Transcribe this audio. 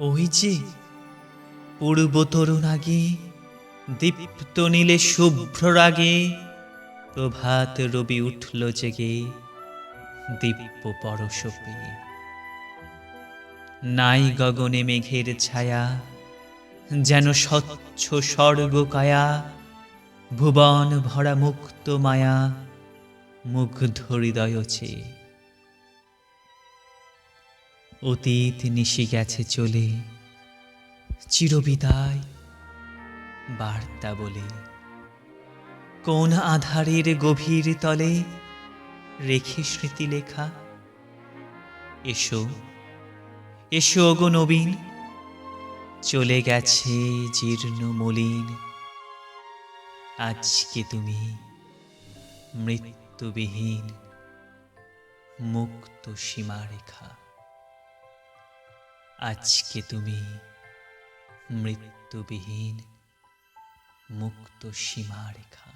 ওই যে পূর্ব তরুণ আগে, দীপ্ত নীলে শুভ্র রাগে, প্রভাত রবি উঠল জেগে দিব্য পরশ নাই গগনে মেঘের ছায়া, যেন স্বচ্ছ স্বর্গ কায়া, ভুবন ভরা মুক্ত মায়া, মুগ্ধ হৃদয় চেয়ে। অতীত নিশি গেছে চলে, চিরবিদায় বার্তা বলে। কোন আধারের গভীর তলে রেখে স্মৃতি লেখা? এসো এসো ওগো নবীন, চলে গেছে জীর্ণ মলিন। আজকে তুমি মৃত্যুবিহীন, মুক্ত সীমারেখা। আজকে তুমি মৃত্যুবিহীন মুক্ত সীমারেখা।